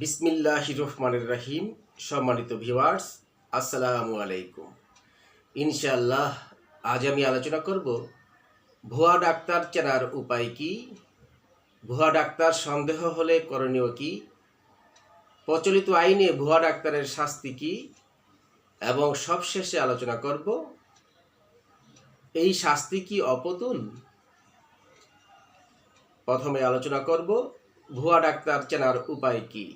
বিসমিল্লাহ রহমানুর রাহিম। সম্মানিত ভিউয়ার্স, আসসালামু আলাইকুম। ইনশাআল্লাহ, আজ আমি আলোচনা করব ভুয়া ডাক্তার চেনার উপায় কি? ভুয়া ডাক্তার সন্দেহ হলে করণীয় কি? প্রচলিত আইনে ভুয়া ডাক্তারের শাস্তি কি? এবং সবশেষে আলোচনা করব, এই শাস্তি কি অপতুল? প্রথমে আলোচনা করব, ভুয়া ডাক্তার চেনার উপায় কি?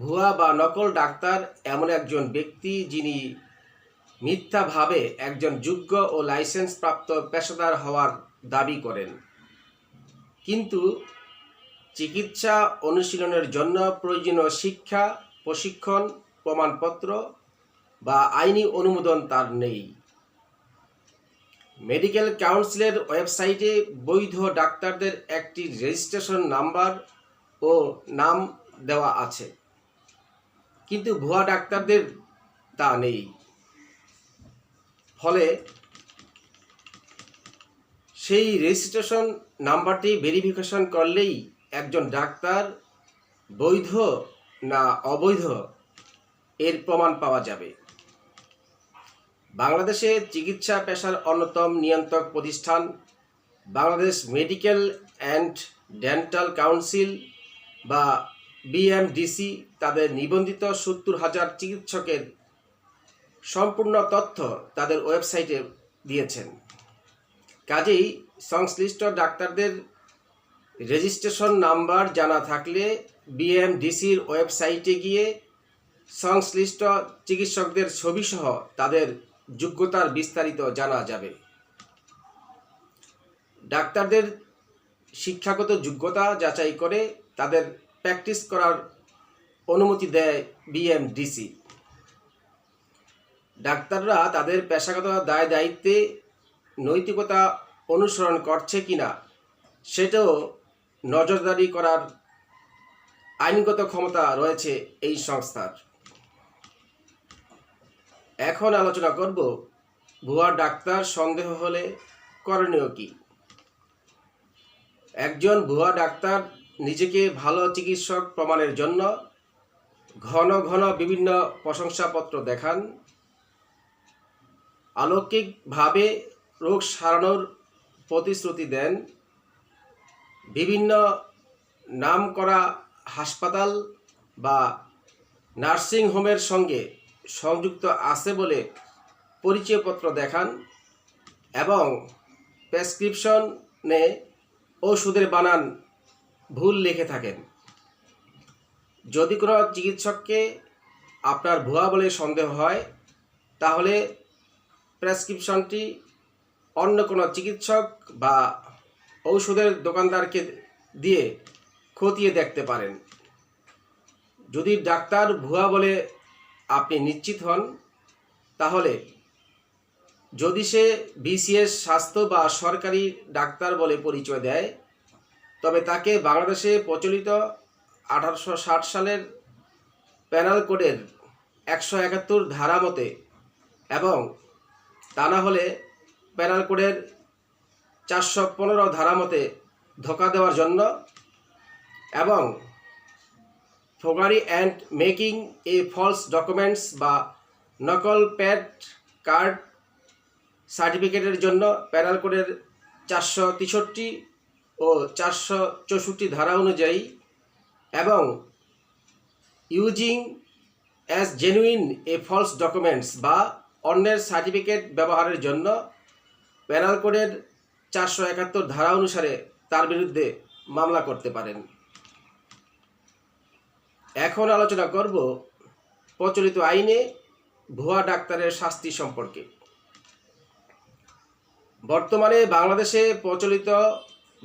ভুয়া বা নকল ডাক্তার এমন একজন ব্যক্তি যিনি মিথ্যাভাবে একজন যোগ্য ও লাইসেন্স প্রাপ্ত পেশাদার হওয়ার দাবি করেন। কিন্তু চিকিৎসা অনুশীলনের জন্য প্রয়োজনীয় শিক্ষা, প্রশিক্ষণ, প্রমাণপত্র বা আইনি অনুমোদন তার নেই। মেডিকেল কাউন্সিলের ওয়েবসাইটে বৈধ ডাক্তারদের একটি রেজিস্ট্রেশন নাম্বার ও নাম দেওয়া আছে। কিন্তু ভুয়া ডাক্তারদের তা নেই। ফলে সেই রেজিস্ট্রেশন নাম্বারটি ভেরিফিকেশন করলেই একজন ডাক্তার বৈধ না অবৈধ এর প্রমাণ পাওয়া যাবে। বাংলাদেশে চিকিৎসা পেশার অন্যতম নিয়ন্ত্রক প্রতিষ্ঠান Bangladesh medical and dental council বা বিএমডিসি তাদের নিবন্ধিত সত্তর হাজার চিকিৎসকের সম্পূর্ণ তথ্য তাদের ওয়েবসাইটে দিয়েছেন। কাজেই সংশ্লিষ্ট ডাক্তারদের রেজিস্ট্রেশন নাম্বার জানা থাকলে বিএমডিসির ওয়েবসাইটে গিয়ে সংশ্লিষ্ট চিকিৎসকদের ছবিসহ তাদের যোগ্যতার বিস্তারিত জানা যাবে। ডাক্তারদের শিক্ষাগত যোগ্যতা যাচাই করে তাদের প্র্যাকটিস করার অনুমতি দেয় বিএমডিসি। ডাক্তাররা তাদের পেশাগত দায় দায়িত্বে নৈতিকতা অনুসরণ করছে কিনা, সেটাও নজরদারি করার আইনগত ক্ষমতা রয়েছে এই সংস্থার। এখন আলোচনা করব, ভুয়া ডাক্তার সন্দেহ হলে করণীয় কি? একজন ভুয়া ডাক্তার নিজেকে ভালো চিকিৎসক প্রমাণের জন্য ঘন ঘন বিভিন্ন প্রশংসাপত্র দেখান। আলৌকিকভাবে রোগ সারানোর প্রতিশ্রুতি দেন। বিভিন্ন নামকরা হাসপাতাল বা নার্সিং হোমের সঙ্গে সংযুক্ত আছে বলে পরিচয়পত্র দেখান এবং প্রেসক্রিপশনে ওষুধের বানান ভুল লিখে থাকেন। যদি কোনো চিকিৎসককে আপনার ভুয়া বলে সন্দেহ হয়, তাহলে প্রেসক্রিপশনটি অন্য কোনো চিকিৎসক বা ঔষধের দোকানদারকে দিয়ে খতিয়ে দেখতে পারেন। যদি ডাক্তার ভুয়া বলে আপনি নিশ্চিত হন, তাহলে যদি সে বিসিএস স্বাস্থ্য বা সরকারি ডাক্তার বলে পরিচয় দেয় তবে তাকে বাংলাদেশে প্রচলিত আঠারোশো ষাট সালের প্যানাল কোডের একশো একাত্তর ধারা মতে এবং তা না হলে প্যানাল কোডের চারশো পনেরো ধারা মতে ধোকা দেওয়ার জন্য এবং forgery and making a false documents বা নকল প্যাড কার্ড সার্টিফিকেটের জন্য প্যানাল কোডের চারশো তেষট্টি ও চারশো চৌষট্টি ধারা অনুযায়ী এবং using as genuine a false documents বা অন্যের সার্টিফিকেট ব্যবহারের জন্য প্যানাল কোডের চারশো একাত্তর ধারা অনুসারে তার বিরুদ্ধে মামলা করতে পারেন। এখন আলোচনা করব প্রচলিত আইনে ভুয়া ডাক্তারের শাস্তি সম্পর্কে। বর্তমানে বাংলাদেশে প্রচলিত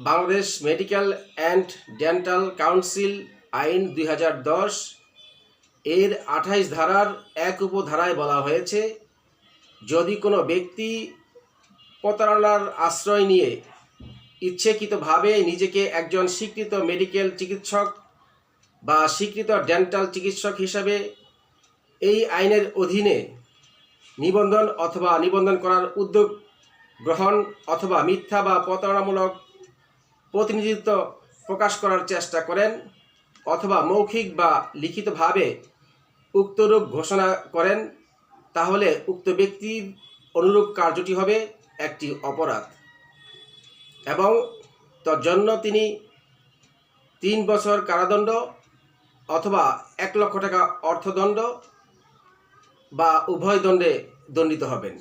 Bangladesh medical and dental council আইন দুই হাজার দশ এর আঠাইশ ধারার এক উপধারায় বলা হয়েছে, যদি কোনো ব্যক্তি প্রতারণার আশ্রয় নিয়ে ইচ্ছেকৃতভাবে নিজেকে একজন স্বীকৃত মেডিকেল চিকিৎসক বা স্বীকৃত ডেন্টাল চিকিৎসক হিসাবে এই আইনের অধীনে নিবন্ধন অথবা নিবন্ধন করার উদ্যোগ গ্রহণ অথবা মিথ্যা বা প্রতারণামূলক প্রতিনিধিত্ব প্রকাশ করার চেষ্টা করেন অথবা মৌখিক বা লিখিতভাবে উক্তরূপ ঘোষণা করেন, তাহলে উক্ত ব্যক্তির অনুরূপ কার্যটি হবে একটি অপরাধ। এবং জন্য তিনি তিন বছর কারাদণ্ড অথবা এক লক্ষ টাকা অর্থদণ্ড বা উভয় দণ্ডে দণ্ডিত হবেন।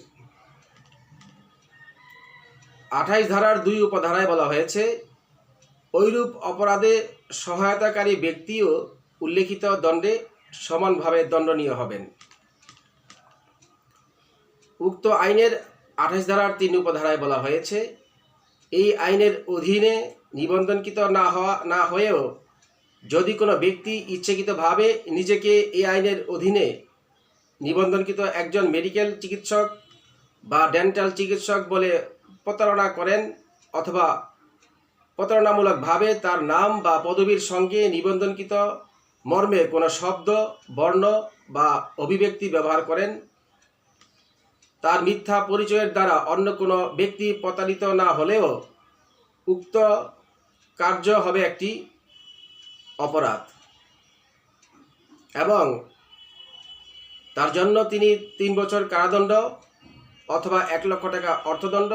আঠাইশ ধারার দুই উপধারায় বলা হয়েছে ঐরূপ অপরাধে সহায়তাকারী ব্যক্তিও উল্লেখিত দণ্ডে সমানভাবে দণ্ডনীয় হবেন। উক্ত আইনের আঠাশ ধারার তিন উপধারায় বলা হয়েছে, এই আইনের অধীনে নিবন্ধনকৃত না হওয়া, না হয়েও যদি কোনো ব্যক্তি ইচ্ছাকৃতভাবে নিজেকে এই আইনের অধীনে নিবন্ধনকৃত একজন মেডিকেল চিকিৎসক বা ডেন্টাল চিকিৎসক বলে প্রতারণা করেন অথবা প্রতারণামূলকভাবে তার নাম বা পদবীর সঙ্গে নিবন্ধনকৃত মর্মে কোনো শব্দ, বর্ণ বা অভিব্যক্তি ব্যবহার করেন। তার মিথ্যা পরিচয়ের দ্বারা অন্য কোনো ব্যক্তি প্রতারিত না হলেও উক্ত কার্য হবে একটি অপরাধ। এবং তার জন্য তিনি তিন বছর কারাদণ্ড অথবা এক লক্ষ টাকা অর্থদণ্ড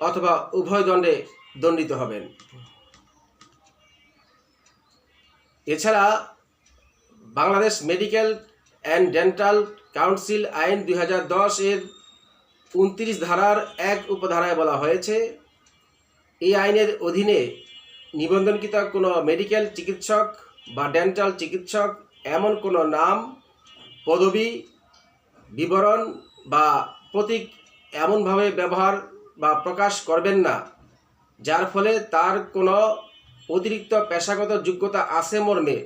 অথবা উভয় দণ্ডে দণ্ডিত হবেন। এছাড়া Bangladesh medical and dental council আইন দু হাজার দশ এর উনত্রিশ ধারার এক উপধারায় বলা হয়েছে, এই আইনের অধীনে নিবন্ধনকৃত কোনো মেডিকেল চিকিৎসক বা ডেন্টাল চিকিৎসক এমন কোনো নাম, পদবি, বিবরণ বা প্রতীক এমনভাবে ব্যবহার বা প্রকাশ করবেন না। যার ফলে তার কোনো অতিরিক্ত পেশাগত যোগ্যতা আছে মর্মে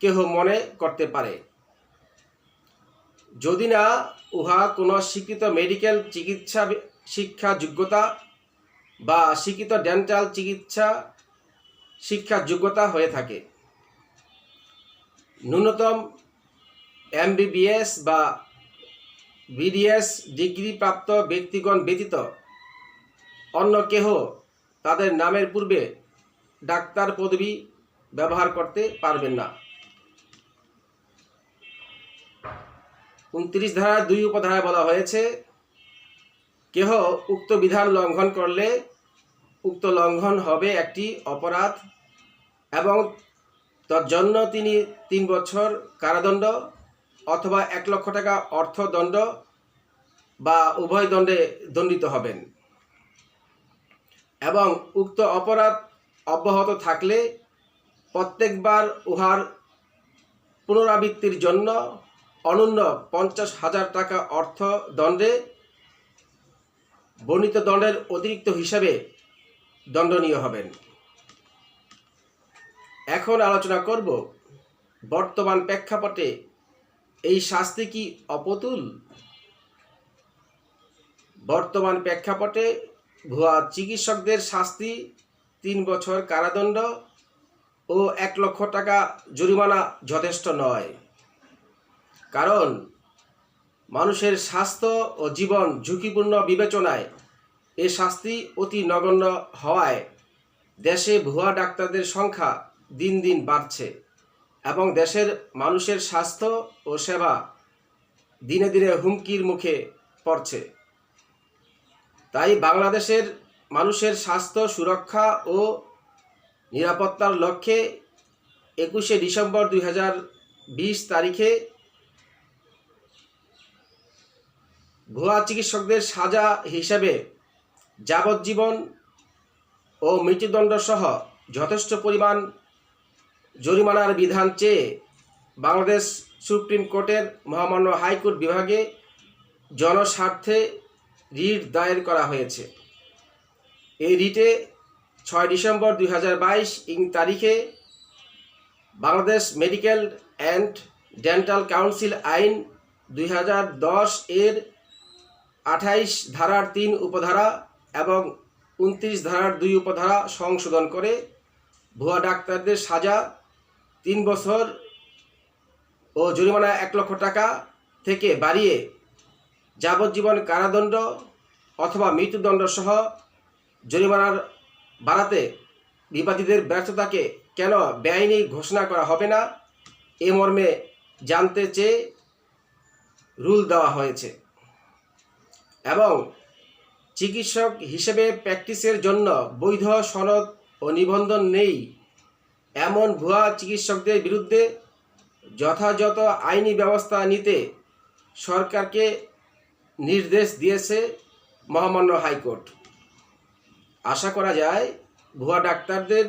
কেহ মনে করতে পারে। যদি না, উহা কোনো স্বীকৃত মেডিকেল চিকিৎসা শিক্ষা যোগ্যতা বা স্বীকৃত ডেন্টাল চিকিৎসা শিক্ষা যোগ্যতা হয়ে থাকে। ন্যূনতম এমবিবিএস বা বিডিএস ডিগ্রি প্রাপ্ত ব্যক্তিগণ ব্যতীত অন্য কেহ তাদের নামের পূর্বে ডাক্তার পদবি ব্যবহার করতে পারবেন না। উনত্রিশ ধারা দুই উপধারায় বলা হয়েছে, কেহ উক্ত বিধান লঙ্ঘন করলে উক্ত লঙ্ঘন হবে একটি অপরাধ এবং তার জন্য তিনি তিন বছর কারাদণ্ড অথবা এক লক্ষ টাকা অর্থদণ্ড বা উভয় দণ্ডে দণ্ডিত হবেন। এবং উক্ত অপরাধ অব্যাহত থাকলে প্রত্যেকবার উহার পুনরাবৃত্তির জন্য অনন্য পঞ্চাশ হাজার টাকা অর্থ দণ্ডে বর্ণিত দণ্ডের অতিরিক্ত হিসাবে দণ্ডনীয় হবেন। এখন আলোচনা করব বর্তমান প্রেক্ষাপটে এই শাস্তি কি অপতুল? বর্তমান প্রেক্ষাপটে ভুয়া চিকিৎসকদের শাস্তি, তিন বছর কারাদণ্ড ও এক লক্ষ টাকা জরিমানা যথেষ্ট নয়। কারণ, মানুষের স্বাস্থ্য ও জীবন ঝুঁকিপূর্ণ বিবেচনায় এ শাস্তি অতি নগণ্য হওয়ায় দেশে ভুয়া ডাক্তারদের সংখ্যা দিন দিন বাড়ছে এবং দেশের মানুষের স্বাস্থ্য ও সেবা দিনে দিনে হুমকির মুখে পড়ছে। তাই বাংলাদেশের মানুষের স্বাস্থ্য, সুরক্ষা ও নিরাপত্তার লক্ষ্যে একুশে ডিসেম্বর দু হাজার বিশ তারিখে ভুয়া চিকিৎসকদের সাজা হিসেবে যাবজ্জীবন ও মৃত্যুদণ্ডসহ যথেষ্ট পরিমাণ জরিমানার বিধান চেয়ে বাংলাদেশ সুপ্রিম কোর্টের মহামান্য হাইকোর্ট বিভাগে জনস্বার্থে রিট দায়ের করা হয়েছে। এই রিটে ছয় ডিসেম্বর দুই হাজার বাইশ ইং তারিখে Bangladesh medical and dental council আইন দুই হাজার দশ এর আঠাইশ ধারার তিন উপধারা এবং উনত্রিশ ধারার দুই উপধারা সংশোধন করে ভুয়া ডাক্তারদের সাজা, তিন বছর ও জরিমানা এক লক্ষ টাকা থেকে বাড়িয়ে যাবজ্জীবন কারাদণ্ড অথবা মৃত্যুদণ্ড সহ জরিমানার বাড়াতে বিবাদীদের ব্যর্থতাকে কেন বেআইনি ঘোষণা করা হবে না? এ মর্মে জানতে চেয়ে রুল দেওয়া হয়েছে। এবং চিকিৎসক হিসেবে প্র্যাকটিসের জন্য বৈধ সনদ ও নিবন্ধন নেই এমন ভুয়া চিকিৎসকদের বিরুদ্ধে যথাযথ আইনি ব্যবস্থা নিতে সরকারকে নির্দেশ দিয়েছে মহামান্য হাইকোর্ট। আশা করা যায়, ভুয়া ডাক্তারদের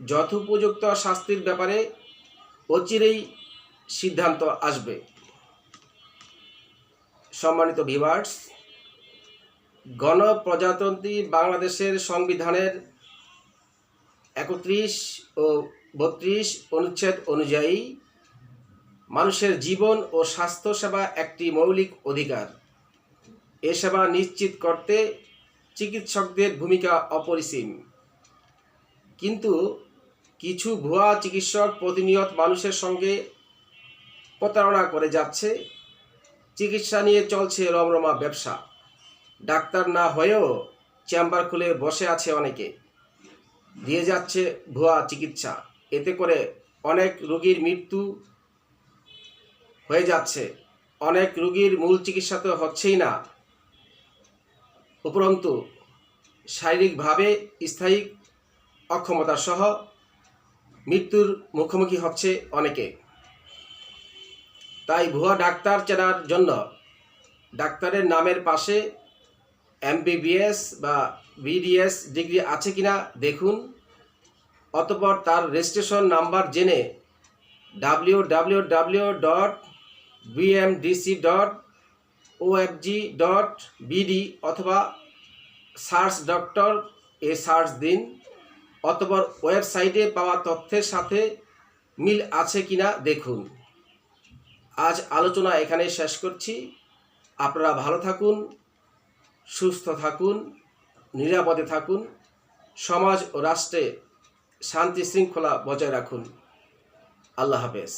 যথোপযুক্ত শাস্তির ব্যাপারে অচিরেই সিদ্ধান্ত আসবে। সম্মানিত ভিভার্স গণপ্রজাতন্ত্রী বাংলাদেশের সংবিধানের একত্রিশ ও বত্রিশ অনুচ্ছেদ অনুযায়ী মানুষের জীবন ও স্বাস্থ্যসেবা একটি মৌলিক অধিকার। এ সেবা নিশ্চিত করতে চিকিৎসকদের ভূমিকা অপরিসীম। কিন্তু কিছু ভুয়া চিকিৎসক প্রতিনিয়ত মানুষের সঙ্গে প্রতারণা করে যাচ্ছে। চিকিৎসা নিয়ে চলছে রমরমা ব্যবসা। ডাক্তার না হয়েও চেম্বার খুলে বসে আছে অনেকে। দিয়ে যাচ্ছে ভুয়া চিকিৎসা। এতে করে অনেক রোগীর মৃত্যু হয়ে যাচ্ছে। অনেক রোগীর মূল চিকিৎসা তো হচ্ছেই না। উপরন্তু, শারীরিকভাবে স্থায়ী অক্ষমতা সহ মৃত্যুর মুখোমুখি হচ্ছে অনেকে। তাই ভুয়া ডাক্তার চেনার জন্য ডাক্তারের নামের পাশে এমবিবিএস বা বিডিএস ডিগ্রি আছে কিনা দেখুন। অতপর তার রেজিস্ট্রেশন নাম্বার জেনে W W W dot BMDC dot OFG dot BD অথবা সার্চ ডক্টর এ সার্চ দিন অতপর ওয়েবসাইটে পাওয়া তথ্যের সাথে মিল আছে কিনা দেখুন। আজ আলোচনা এখানে শেষ করছি। আপনারা ভালো থাকুন, সুস্থ থাকুন, নিরাপদে থাকুন, সমাজ ও রাষ্ট্রে শান্তি শৃঙ্খলা বজায় রাখুন। আল্লাহ হাফেজ।